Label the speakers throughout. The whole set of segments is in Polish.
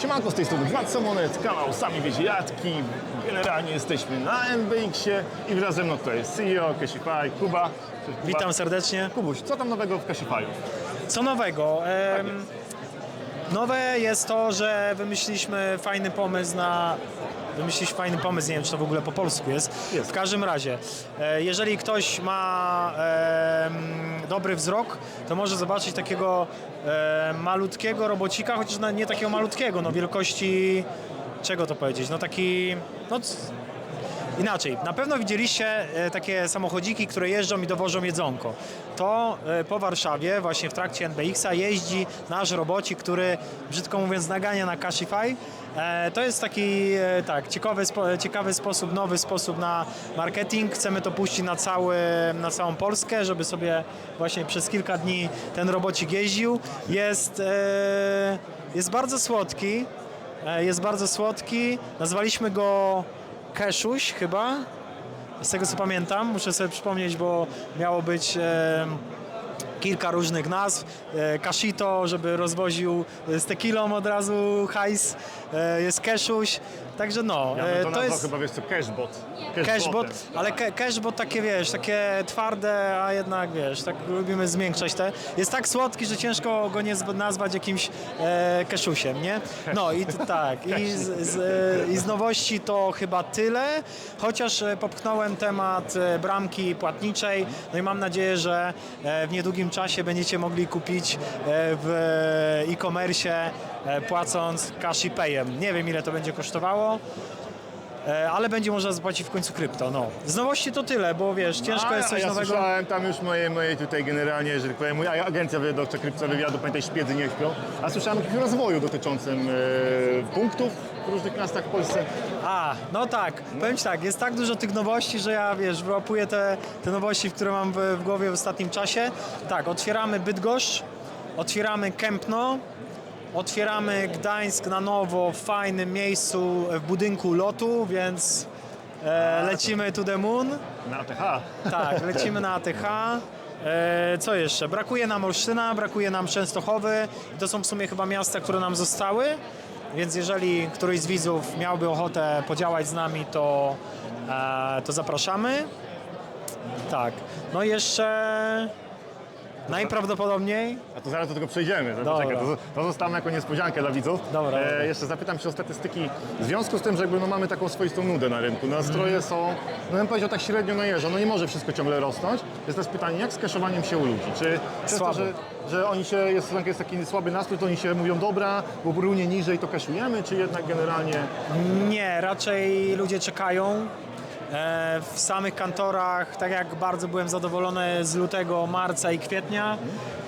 Speaker 1: Siemanko, z tej strony Władca Monet, kanał Sami Wiecie Jadki. Generalnie jesteśmy na NBX-ie i wraz ze mną tutaj jest CEO Cashify, Kuba. Cześć, Kuba.
Speaker 2: Witam serdecznie.
Speaker 1: Kubuś, co tam nowego w Cashify'u?
Speaker 2: Co nowego? Em, nowe jest to, że wymyśliliśmy fajny pomysł na. Wymyśliliśmy fajny pomysł, nie wiem czy to w ogóle po polsku jest.
Speaker 1: Jest.
Speaker 2: W każdym razie, e, jeżeli ktoś ma dobry wzrok, to może zobaczyć takiego e, malutkiego robocika, chociaż nie takiego malutkiego, no wielkości. Czego to powiedzieć? No taki. No, Inaczej, na pewno widzieliście e, takie samochodziki, które jeżdżą i dowożą jedzonko. To e, po Warszawie, właśnie w trakcie NBX-a jeździ nasz robocik, który, brzydko mówiąc, nagania na Cashify. E, To jest taki, tak, ciekawy, ciekawy sposób, nowy sposób na marketing. Chcemy to puścić na, cały, na całą Polskę, żeby sobie właśnie przez kilka dni ten robocik jeździł. Jest, jest bardzo słodki. Jest bardzo słodki. Nazwaliśmy go Keszuś chyba. Z tego co pamiętam, muszę sobie przypomnieć, bo miało być e, kilka różnych nazw. E, Kashito, żeby rozwoził z tequilą od razu hajs. E, jest Keszuś. Także no,
Speaker 1: Ja
Speaker 2: e,
Speaker 1: bym to
Speaker 2: to jest
Speaker 1: chyba, wiesz co, Cashbot.
Speaker 2: cashbot, ale ke, cashbot takie wiesz, takie twarde, a jednak wiesz, tak lubimy zmiękczać te. Jest tak słodki, że ciężko go nie nazwać jakimś e, keszusiem, nie? No i t- tak, i z, z, e, i z nowości to chyba tyle, chociaż e, popchnąłem temat e, bramki płatniczej, no i mam nadzieję, że e, w niedługim czasie będziecie mogli kupić e, w e-commerce e, płacąc cash i payem. Nie wiem ile to będzie kosztowało. E, ale będzie można zapłacić w końcu krypto. No. Z nowości to tyle, bo wiesz, ciężko
Speaker 1: A,
Speaker 2: jest coś
Speaker 1: ja
Speaker 2: nowego.
Speaker 1: słyszałem tam już moje, moje tutaj generalnie, że tak powiem, moja agencja wywiadowcza Krypto Wywiadu, pamiętaj, szpiedzy nie śpią, a słyszałem o jakimś rozwoju dotyczącym e, punktów w różnych miastach w Polsce.
Speaker 2: A, no tak, powiem Ci tak, jest tak dużo tych nowości, że ja wiesz, wyłapuję te, te nowości, które mam w, w głowie w ostatnim czasie. Tak, otwieramy Bydgoszcz, otwieramy Kępno, otwieramy Gdańsk na nowo w fajnym miejscu w budynku lotu, więc e, lecimy to the moon.
Speaker 1: Na ATH.
Speaker 2: Tak, lecimy na ATH. E, co jeszcze? Brakuje nam Olsztyna, brakuje nam Częstochowy. To są w sumie chyba miasta, które nam zostały. Więc jeżeli któryś z widzów miałby ochotę podziałać z nami, to, e, to zapraszamy. Tak. No i jeszcze najprawdopodobniej
Speaker 1: A to zaraz do tego przejdziemy. To,
Speaker 2: Dobra.
Speaker 1: poczekaj, to, to zostawmy jako niespodziankę dla widzów.
Speaker 2: Dobra, dobra.
Speaker 1: jeszcze zapytam się o statystyki. W związku z tym, że jakby no mamy taką swoistą nudę na rynku, nastroje
Speaker 2: Mhm.
Speaker 1: są, no bym powiedział tak średnio najeżdżą, no nie może wszystko ciągle rosnąć. Jest teraz pytanie, jak z kaszowaniem się u ludzi? Czy przez to,
Speaker 2: Słabo.
Speaker 1: że, że oni się, jest, jest taki słaby nastrój, to oni się mówią, dobra, bo runie niżej, to kaszujemy, czy jednak generalnie...
Speaker 2: Nie, raczej ludzie czekają. E, W samych kantorach, tak jak bardzo byłem zadowolony z lutego, marca i kwietnia,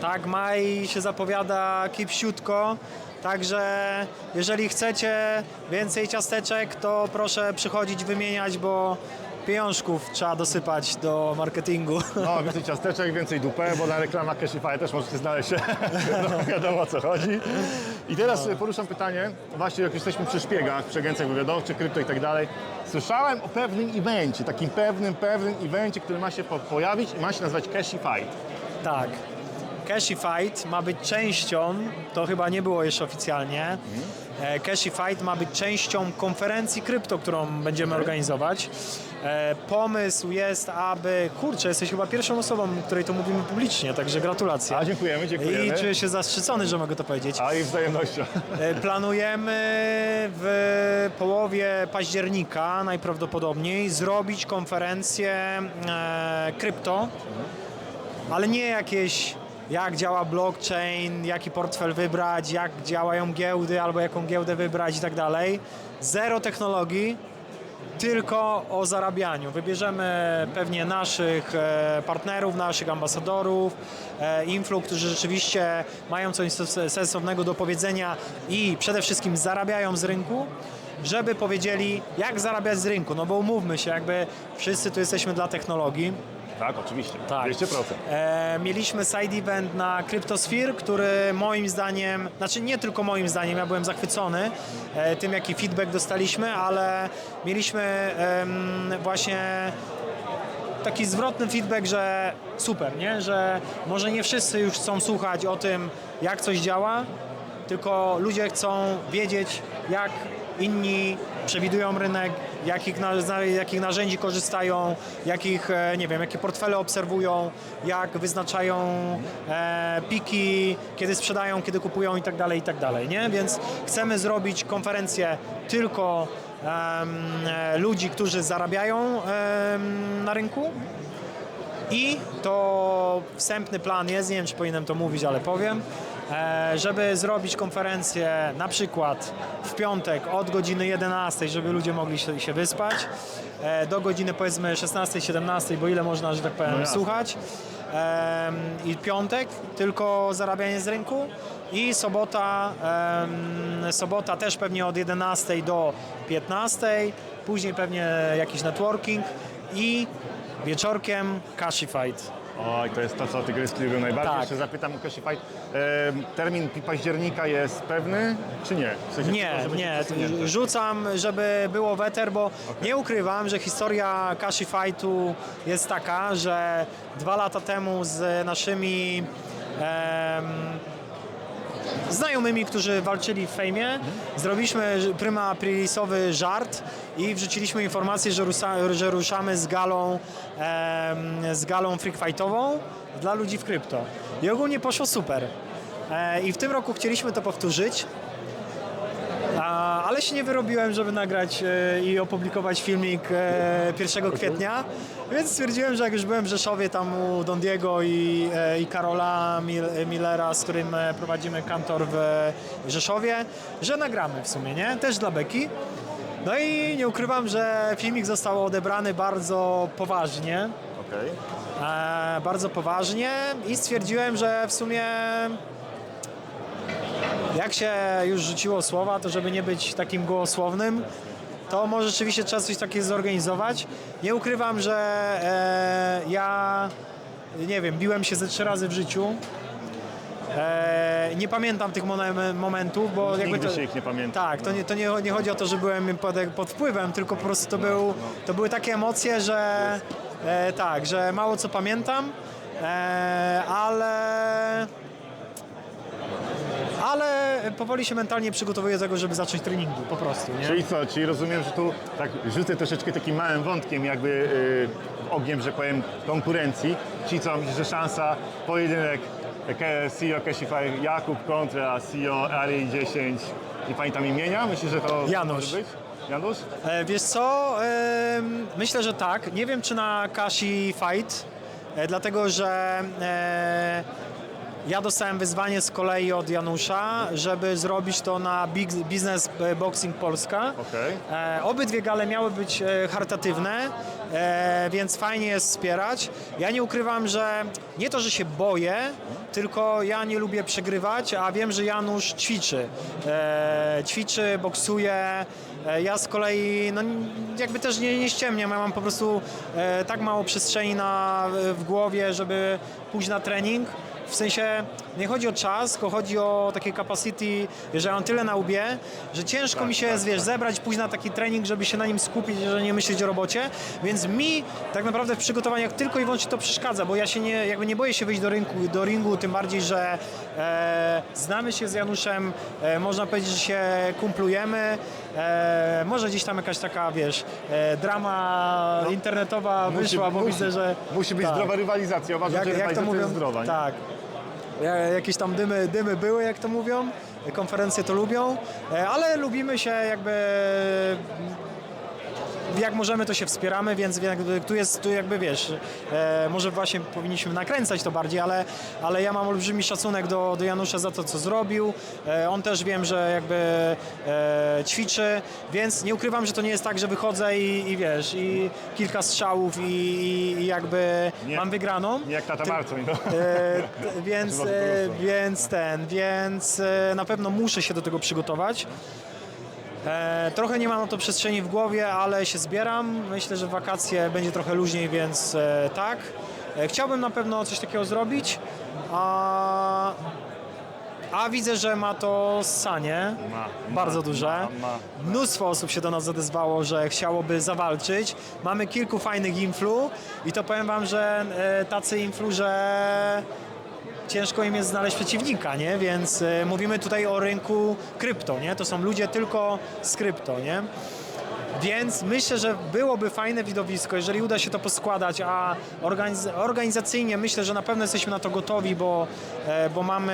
Speaker 2: tak maj się zapowiada kipsiutko. Także jeżeli chcecie więcej ciasteczek, to proszę przychodzić, wymieniać, bo pieniążków trzeba dosypać do marketingu.
Speaker 1: No, więcej ciasteczek, więcej dupę, bo na reklamach Cashify też możecie znaleźć się. No, wiadomo o co chodzi. I teraz
Speaker 2: No.
Speaker 1: poruszam pytanie, właśnie jak jesteśmy przy szpiegach, przy agencjach wywiadowczych, krypto i tak dalej. Słyszałem o pewnym evencie, takim pewnym, pewnym evencie, który ma się po pojawić i ma się nazywać Cashify.
Speaker 2: Tak. Cashified ma być częścią, to chyba nie było jeszcze oficjalnie, e, Cashified ma być częścią konferencji krypto, którą będziemy organizować. E, Pomysł jest, aby... Kurczę, jesteś chyba pierwszą osobą, której to mówimy publicznie, także gratulacje.
Speaker 1: A, dziękujemy, dziękujemy.
Speaker 2: I czuję się zaszczycony, że mogę to powiedzieć.
Speaker 1: A i wzajemnością.
Speaker 2: E, Planujemy w połowie października najprawdopodobniej zrobić konferencję e, krypto, ale nie jakieś jak działa blockchain, jaki portfel wybrać, jak działają giełdy albo jaką giełdę wybrać i tak dalej. Zero technologii, tylko o zarabianiu. Wybierzemy pewnie naszych e, partnerów, naszych ambasadorów, e, influ, którzy rzeczywiście mają coś sens- sensownego do powiedzenia i przede wszystkim zarabiają z rynku, żeby powiedzieli, jak zarabiać z rynku. No bo umówmy się, jakby wszyscy tu jesteśmy dla technologii.
Speaker 1: Tak, oczywiście.
Speaker 2: Tak.
Speaker 1: 200%.
Speaker 2: E, mieliśmy side event na Cryptosphere, który moim zdaniem, znaczy nie tylko moim zdaniem, ja byłem zachwycony e, tym, jaki feedback dostaliśmy, ale mieliśmy em, właśnie taki zwrotny feedback, że super, nie? że może nie wszyscy już chcą słuchać o tym, jak coś działa, tylko ludzie chcą wiedzieć, jak inni przewidują rynek, jakich, jakich narzędzi korzystają, jakich, e, nie wiem, jakie portfele obserwują, jak wyznaczają e, piki, kiedy sprzedają, kiedy kupują i tak dalej, i tak dalej, nie? Więc chcemy zrobić konferencję tylko e, ludzi, którzy zarabiają na rynku, i to wstępny plan jest, nie wiem czy powinienem to mówić, ale powiem, żeby zrobić konferencję na przykład w piątek od godziny 11, żeby ludzie mogli się, wyspać, e, do godziny powiedzmy 16-17, bo ile można, że tak powiem,
Speaker 1: No
Speaker 2: słuchać. I piątek tylko zarabianie z rynku i sobota, sobota też pewnie od 11 do 15, później pewnie jakiś networking i wieczorkiem Cashified.
Speaker 1: Oj, to jest to, co tygryski lubią najbardziej.
Speaker 2: Tak.
Speaker 1: Jeszcze zapytam o Casify. E, termin października jest pewny, czy nie? W sensie,
Speaker 2: Nie,
Speaker 1: może być
Speaker 2: nie,
Speaker 1: przesunięty?
Speaker 2: rzucam, żeby było weter, bo nie ukrywam, że historia Cashifightu jest taka, że dwa lata temu z naszymi em, znajomymi, którzy walczyli w fejmie, zrobiliśmy prima aprilisowy żart i wrzuciliśmy informację, że, rusa, że ruszamy z galą, em, z galą freak fightową dla ludzi w krypto. I ogólnie poszło super. E, I w tym roku chcieliśmy to powtórzyć. Ale się nie wyrobiłem, żeby nagrać e, i opublikować filmik e, 1 kwietnia, więc stwierdziłem, że jak już byłem w Rzeszowie tam u Don Diego i, e, i Karola Mil- Millera, z którym e, prowadzimy kantor w e, Rzeszowie, że nagramy w sumie, nie? Też dla Beki. No i nie ukrywam, że filmik został odebrany bardzo poważnie,
Speaker 1: Okej.
Speaker 2: e, bardzo poważnie i stwierdziłem, że w sumie jak się już rzuciło słowa, to żeby nie być takim gołosłownym, to może rzeczywiście trzeba coś takiego zorganizować. Nie ukrywam, że e, ja nie wiem, biłem się ze trzy razy w życiu. E, nie pamiętam tych momentów, bo jakby
Speaker 1: Nigdy
Speaker 2: to,
Speaker 1: się ich nie pamięta.
Speaker 2: Tak, to nie, to nie, nie chodzi o to, że byłem pod, pod wpływem, tylko po prostu to, był, to były takie emocje, że e, tak, że mało co pamiętam, e, ale ale powoli się mentalnie przygotowuję do tego, żeby zacząć treningi po prostu, nie?
Speaker 1: Czyli co, czyli rozumiem, że tu tak rzucę troszeczkę takim małym wątkiem jakby yy, ogniem, że powiem, konkurencji. Czyli co, myślisz, że szansa, pojedynek e, CEO Cashify Jakub kontra CEO Ari 10 nie pamiętam imienia? Myślisz, że to
Speaker 2: Janusz.
Speaker 1: może być? Janusz?
Speaker 2: E, wiesz co, em, myślę, że tak. Nie wiem, czy na Kashi Fight, e, dlatego że e, ja dostałem wyzwanie z kolei od Janusza, żeby zrobić to na Big Business Boxing Polska.
Speaker 1: Okej.
Speaker 2: E, obydwie gale miały być e, charytatywne, e, więc fajnie jest wspierać. Ja nie ukrywam, że nie to, że się boję, tylko ja nie lubię przegrywać, a wiem, że Janusz ćwiczy. E, ćwiczy, boksuje. E, ja z kolei no, jakby też nie, nie ściemniam, ja mam po prostu e, tak mało przestrzeni na, w głowie, żeby pójść na trening. W sensie nie chodzi o czas, tylko chodzi o takie capacity, że ja mam tyle na łbie, że ciężko mi się jest, wiesz, zebrać, pójść na taki trening, żeby się na nim skupić, że nie myśleć o robocie, więc mi tak naprawdę w przygotowaniach tylko i wyłącznie to przeszkadza, bo ja się nie, jakby nie boję się wyjść do, rynku, do ringu, tym bardziej, że e, znamy się z Januszem, e, można powiedzieć, że się kumplujemy, e, może gdzieś tam jakaś taka, wiesz, e, drama internetowa wyszła, bo widzę, że...
Speaker 1: Musi być
Speaker 2: tak.
Speaker 1: zdrowa rywalizacja. Uważam,
Speaker 2: Jak,
Speaker 1: że
Speaker 2: jak to mówią?
Speaker 1: jest zdrowa.
Speaker 2: Tak. Ja- Jakieś tam dymy, dymy były, jak to mówią. Konferencje to lubią, e, ale lubimy się jakby jak możemy, to się wspieramy, więc jakby, tu jest, tu jakby wiesz, e, może właśnie powinniśmy nakręcać to bardziej, ale, ale ja mam olbrzymi szacunek do, do Janusza za to, co zrobił. E, on też wiem, że jakby e, ćwiczy, więc nie ukrywam, że to nie jest tak, że wychodzę i, i wiesz, i kilka strzałów i, i, i jakby
Speaker 1: Nie.
Speaker 2: mam wygraną.
Speaker 1: Nie jak tata Marcin. No.
Speaker 2: E, więc, e, więc ten, więc e, na pewno muszę się do tego przygotować. E, trochę nie mam na to przestrzeni w głowie, ale się zbieram. Myślę, że wakacje będzie trochę luźniej, więc e, tak. E, chciałbym na pewno coś takiego zrobić. A, a widzę, że ma to sanie
Speaker 1: Ma, ma,
Speaker 2: bardzo duże.
Speaker 1: ma, ma.
Speaker 2: Mnóstwo osób się do nas odezwało, że chciałoby zawalczyć. Mamy kilku fajnych influ i to powiem wam, że e, tacy influ, że ciężko im jest znaleźć przeciwnika, nie? Więc e, mówimy tutaj o rynku krypto, nie? To są ludzie tylko z krypto, nie? Więc myślę, że byłoby fajne widowisko, jeżeli uda się to poskładać, a organiz organizacyjnie myślę, że na pewno jesteśmy na to gotowi, bo, e, bo mamy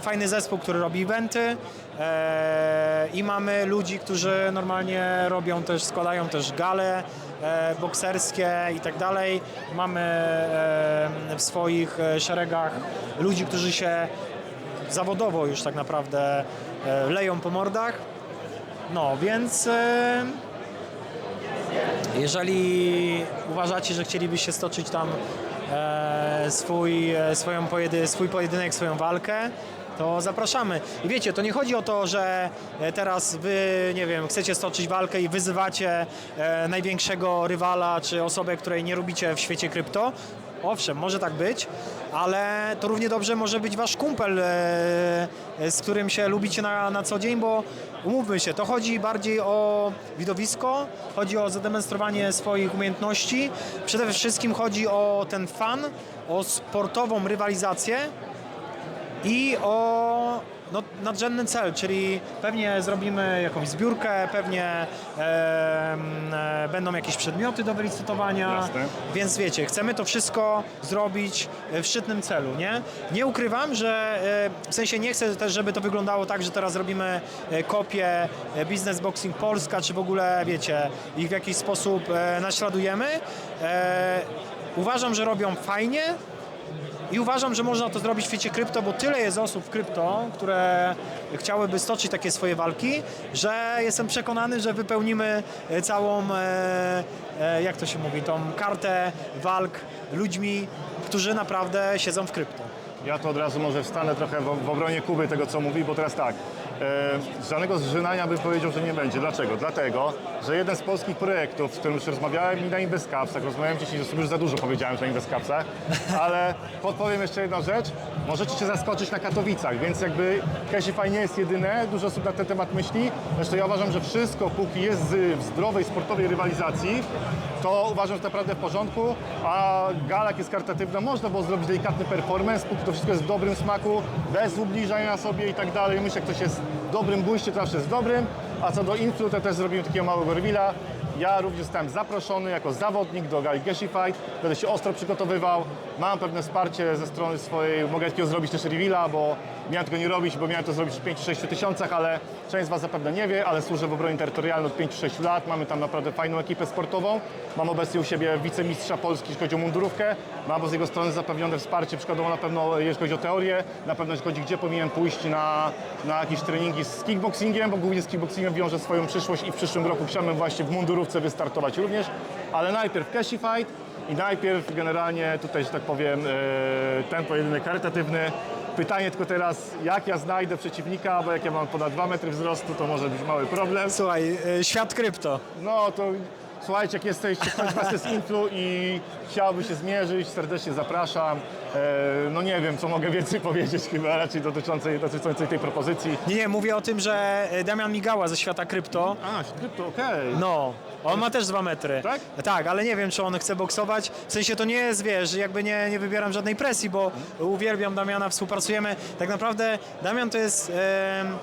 Speaker 2: fajny zespół, który robi eventy e, i mamy ludzi, którzy normalnie robią też, składają też gale e, bokserskie i tak dalej. Mamy w swoich szeregach ludzi, którzy się zawodowo już tak naprawdę leją po mordach. No, więc e, jeżeli uważacie, że chcielibyście stoczyć tam e, swój, e, swoją pojedy, swój pojedynek, swoją walkę, to zapraszamy. I wiecie, to nie chodzi o to, że teraz wy, nie wiem, chcecie stoczyć walkę i wyzywacie największego rywala czy osobę, której nie lubicie w świecie krypto. Owszem, może tak być, ale to równie dobrze może być wasz kumpel, e, e, z którym się lubicie na, na co dzień, bo umówmy się, to chodzi bardziej o widowisko, chodzi o zademonstrowanie swoich umiejętności. Przede wszystkim chodzi o ten fan, o sportową rywalizację i o no, nadrzędny cel, czyli pewnie zrobimy jakąś zbiórkę, pewnie e, będą jakieś przedmioty do wylicytowania,
Speaker 1: Jasne.
Speaker 2: więc wiecie, chcemy to wszystko zrobić e, w szczytnym celu, nie? Nie ukrywam, że e, w sensie nie chcę też, żeby to wyglądało tak, że teraz robimy e, kopię e, Business Boxing Polska, czy w ogóle, wiecie, ich w jakiś sposób e, naśladujemy. E, Uważam, że robią fajnie, i uważam, że można to zrobić w świecie krypto, bo tyle jest osób w krypto, które chciałyby stoczyć takie swoje walki, że jestem przekonany, że wypełnimy e, całą, e, e, jak to się mówi, tą kartę walk ludźmi, którzy naprawdę siedzą w krypto.
Speaker 1: Ja to od razu może wstanę trochę w, w obronie Kuby tego, co mówi, bo teraz tak, e, żadnego zżynania bym powiedział, że nie będzie. Dlaczego? Dlatego, że jeden z polskich projektów, z którym już rozmawiałem i na Investcapsach, rozmawiałem dzisiaj, że sobie już za dużo powiedziałem na Investcapsach, ale podpowiem jeszcze jedną rzecz, możecie się zaskoczyć na Katowicach, więc jakby Casify nie jest jedyne, dużo osób na ten temat myśli, zresztą ja uważam, że wszystko, póki jest w zdrowej, sportowej rywalizacji, to uważam, że naprawdę w porządku, a galak jest kartatywna, można było zrobić delikatny performance, póki to wszystko jest w dobrym smaku, bez ubliżania sobie i tak dalej. Myślę, że ktoś jest w dobrym bójście, to zawsze jest dobrym, a co do influ, to też zrobimy takiego małego reveala. Ja również zostałem zaproszony jako zawodnik do gali Fight, będę się ostro przygotowywał, mam pewne wsparcie ze strony swojej, mogę takiego zrobić też reveala, bo miałem tego nie robić, bo miałem to zrobić w 5-6 tysiącach, ale część z Was zapewne nie wie, ale służę w obronie terytorialnej od 5-6 lat, mamy tam naprawdę fajną ekipę sportową, mam obecnie u siebie wicemistrza Polski, jeśli chodzi o mundurówkę, mam z jego strony zapewnione wsparcie. Przykładowo na pewno jeśli chodzi o teorię, na pewno jeśli chodzi gdzie powinienem pójść na, na jakieś treningi z kickboxingiem, bo głównie z kickboxingiem wiąże swoją przyszłość i w przyszłym roku chciałbym właśnie w mundurówce wystartować również, ale najpierw Cashy Fight i najpierw generalnie tutaj, że tak powiem, e, ten pojedynek charytatywny. Pytanie tylko teraz, jak ja znajdę przeciwnika, bo jak ja mam ponad 2 metry wzrostu, to może być mały problem.
Speaker 2: Słuchaj, e, świat krypto.
Speaker 1: No to słuchajcie, jak jesteście, ktoś Was jest influ i chciałby się zmierzyć, serdecznie zapraszam. E, no nie wiem, co mogę więcej powiedzieć chyba raczej dotyczącej, dotyczącej tej propozycji.
Speaker 2: Nie, nie, mówię o tym, że Damian Migała ze świata krypto,
Speaker 1: A, krypto, okej.
Speaker 2: no, on ma też dwa metry.
Speaker 1: Tak?
Speaker 2: Tak, ale nie wiem, czy on chce boksować. W sensie to nie jest, wiesz, jakby nie, nie wybieram żadnej presji, bo uwielbiam Damiana, współpracujemy. Tak naprawdę Damian to jest em,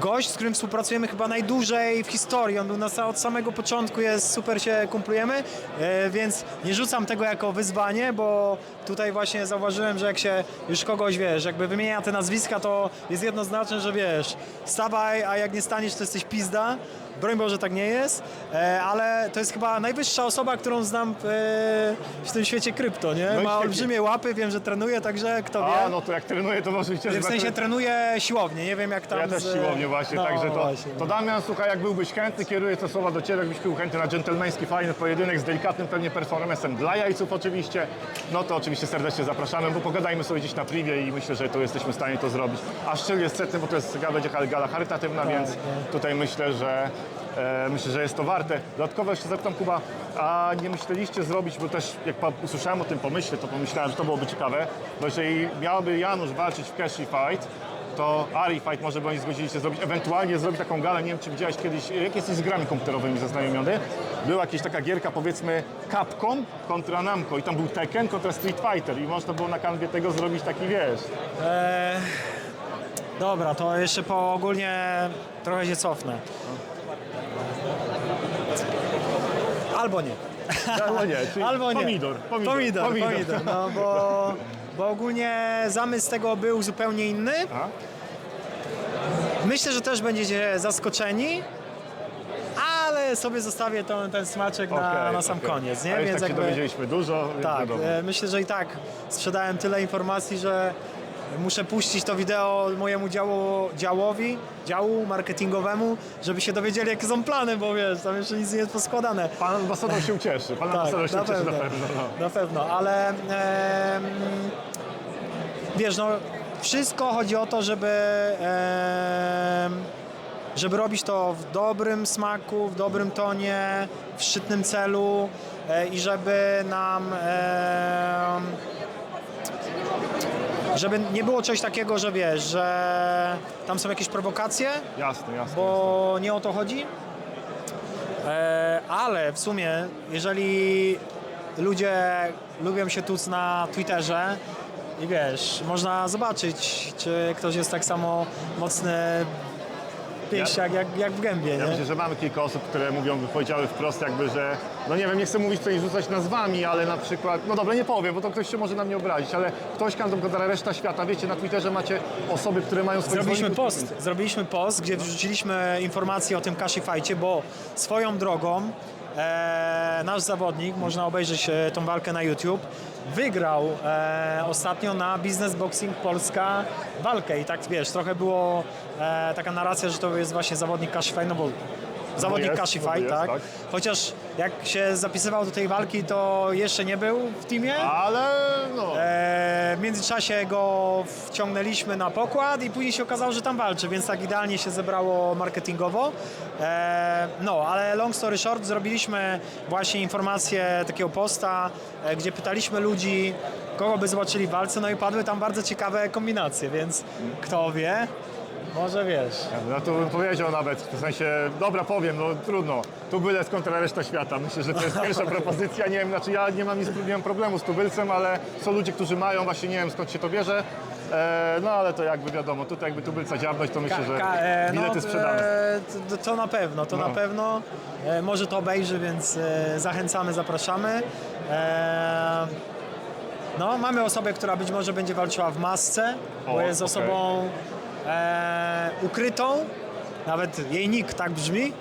Speaker 2: gość, z którym współpracujemy chyba najdłużej w historii. On był na, sa- od samego początku, jest super się kumplujemy, e, więc nie rzucam tego jako wyzwanie, bo tutaj właśnie zauważyłem, że jak się już kogoś, wiesz, jakby wymienia te nazwiska, to jest jednoznaczne, że wiesz, stawaj, a jak nie staniesz, to jesteś pizda. Broń Boże, tak nie jest, e, ale to jest chyba najwyższa osoba, którą znam w, e, w tym świecie krypto, nie?
Speaker 1: No
Speaker 2: Ma olbrzymie łapy, wiem, że trenuje, także kto wie.
Speaker 1: A, no to jak trenuję, to może być
Speaker 2: W sensie trenuje siłownię, nie wiem jak tam
Speaker 1: Ja też
Speaker 2: z-
Speaker 1: siłownię właśnie,
Speaker 2: no,
Speaker 1: także to,
Speaker 2: właśnie.
Speaker 1: to Damian, słuchaj, jak byłbyś chętny, kieruję te słowa do Ciebie, jakbyś był chętny na dżentelmeński, fajny pojedynek z delikatnym pewnie performancem dla jajców oczywiście, no to oczywiście serdecznie zapraszamy, bo pogadajmy sobie gdzieś na privie i myślę, że to jesteśmy w stanie to zrobić. A szczel jest setny, bo to jest będzie gala charytatywna,
Speaker 2: Tak,
Speaker 1: więc tutaj myślę, że myślę, że jest to warte. Dodatkowo jeszcze zapytam Kuba, a nie myśleliście zrobić, bo też jak usłyszałem o tym pomyśle, to pomyślałem, że to byłoby ciekawe, bo jeżeli miałby Janusz walczyć w Cashy Fight, to Arifight może by oni zgodzili się zrobić, ewentualnie zrobić taką galę, nie wiem czy widziałeś kiedyś, jak jesteś z grami komputerowymi zaznajomiony, była jakaś taka gierka powiedzmy Capcom kontra Namco i tam był Tekken kontra Street Fighter i można było na kanwie tego zrobić taki, wiesz,
Speaker 2: Eee, dobra, to jeszcze po ogólnie trochę się cofnę. Albo nie.
Speaker 1: albo nie, czyli
Speaker 2: Albo nie.
Speaker 1: pomidor, pomidor,
Speaker 2: pomidor, pomidor, no bo, bo ogólnie zamysł tego był zupełnie inny.
Speaker 1: A?
Speaker 2: Myślę, że też będziecie zaskoczeni, ale sobie zostawię ten, ten smaczek na,
Speaker 1: Okej,
Speaker 2: na sam
Speaker 1: okej.
Speaker 2: koniec, nie?
Speaker 1: A już tak się dowiedzieliśmy dużo, więc
Speaker 2: Tak,
Speaker 1: wiadomo.
Speaker 2: e, myślę, że i tak sprzedałem tyle informacji, że muszę puścić to wideo mojemu działu, działowi, działu marketingowemu, żeby się dowiedzieli, jakie są plany, bo wiesz, tam jeszcze nic nie jest poskładane.
Speaker 1: Pan ambasador się ucieszy, pan ambasador się
Speaker 2: na
Speaker 1: ucieszy
Speaker 2: pewno,
Speaker 1: na pewno. No.
Speaker 2: na pewno, ale em, wiesz, no wszystko chodzi o to, żeby em, żeby robić to w dobrym smaku, w dobrym tonie, w szczytnym celu e, i żeby nam em, żeby nie było czegoś takiego, że wiesz, że tam są jakieś prowokacje,
Speaker 1: Jasne, jasne.
Speaker 2: bo nie o to chodzi. E, ale w sumie, jeżeli ludzie lubią się tuc na Twitterze i wiesz, można zobaczyć, czy ktoś jest tak samo mocny pięściak jak, jak w gębie,
Speaker 1: Ja
Speaker 2: nie?
Speaker 1: myślę, że mamy kilka osób, które mówią, powiedziały wprost jakby, że no nie wiem, nie chcę mówić tutaj rzucać nazwami, ale na przykład, no dobra, nie powiem, bo to ktoś się może na mnie obrazić, ale ktoś, kontra reszta świata, wiecie, na Twitterze macie osoby, które mają swoich
Speaker 2: Zrobiliśmy post, zrobiliśmy post, gdzie wrzuciliśmy informacje o tym Kashi Fajcie, bo swoją drogą nasz zawodnik, można obejrzeć e, tą walkę na YouTube, wygrał e, ostatnio na Business Boxing Polska walkę. I tak wiesz, trochę było e, taka narracja, że to jest właśnie zawodnik Kashi Fight, no zawodnik
Speaker 1: jest,
Speaker 2: Kashi
Speaker 1: bo
Speaker 2: Fight,
Speaker 1: jest,
Speaker 2: tak?
Speaker 1: tak.
Speaker 2: Chociaż jak się zapisywał do tej walki, to jeszcze nie był w teamie.
Speaker 1: Ale no,
Speaker 2: E, w międzyczasie go wciągnęliśmy na pokład i później się okazało, że tam walczy, więc tak idealnie się zebrało marketingowo. E, no, ale long story short, zrobiliśmy właśnie informację takiego posta, e, gdzie pytaliśmy ludzi, kogo by zobaczyli w walce, no i padły tam bardzo ciekawe kombinacje, więc kto wie, może wiesz.
Speaker 1: no to bym powiedział nawet, w sensie, dobra powiem, no trudno, tubylec kontra reszta świata, myślę, że to jest pierwsza propozycja, nie wiem, znaczy ja nie mam nic nie mam problemu z tubylcem, ale są ludzie, którzy mają, właśnie nie wiem skąd się to bierze, e, no ale to jakby wiadomo, tutaj jakby tubylca dziabnąć, to myślę, że
Speaker 2: Ka- e,
Speaker 1: bilety sprzedamy.
Speaker 2: e, to, to na pewno, to
Speaker 1: No.
Speaker 2: na pewno. E, może to obejrzy, więc e, zachęcamy, zapraszamy. E, no, mamy osobę, która być może będzie walczyła w masce, bo
Speaker 1: O,
Speaker 2: jest
Speaker 1: okej.
Speaker 2: osobą e, ukrytą, nawet jej nick tak brzmi.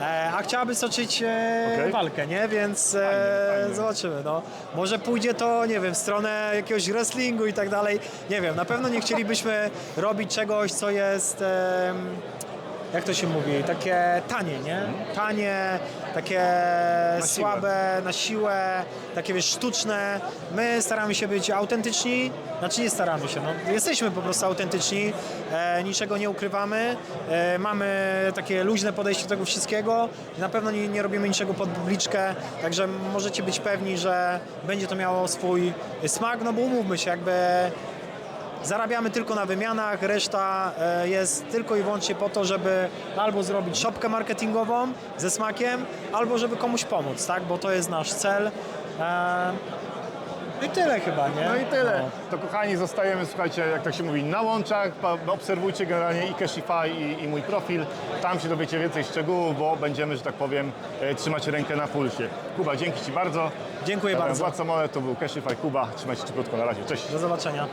Speaker 2: E, a chciałaby stoczyć e,
Speaker 1: Okej.
Speaker 2: walkę, nie? Więc e,
Speaker 1: Fajnie, fajnie.
Speaker 2: zobaczymy. No. Może pójdzie to, nie wiem, w stronę jakiegoś wrestlingu i tak dalej. Nie wiem, na pewno nie chcielibyśmy robić czegoś, co jest. em, jak to się mówi, takie tanie, nie? Tanie, takie słabe, na siłę, takie wiesz, sztuczne. My staramy się być autentyczni, znaczy nie staramy się, no, jesteśmy po prostu autentyczni, e, niczego nie ukrywamy, e, mamy takie luźne podejście do tego wszystkiego. I na pewno nie, nie robimy niczego pod publiczkę, także możecie być pewni, że będzie to miało swój smak, no bo umówmy się, jakby Zarabiamy tylko na wymianach, reszta e, jest tylko i wyłącznie po to, żeby albo zrobić szopkę marketingową ze smakiem, albo żeby komuś pomóc, tak? Bo to jest nasz cel. E, I tyle chyba, nie?
Speaker 1: No i tyle.
Speaker 2: No.
Speaker 1: To kochani, zostajemy, słuchajcie, jak tak się mówi, na łączach. Obserwujcie generalnie i Cashify i, i mój profil. Tam się dowiecie więcej szczegółów, bo będziemy, że tak powiem, e, trzymać rękę na pulsie. Kuba, dzięki Ci bardzo.
Speaker 2: Dziękuję
Speaker 1: Ja
Speaker 2: bardzo.
Speaker 1: Władca Monet, to był Cashify Kuba. Trzymajcie się krótko, na razie. Cześć.
Speaker 2: Do zobaczenia.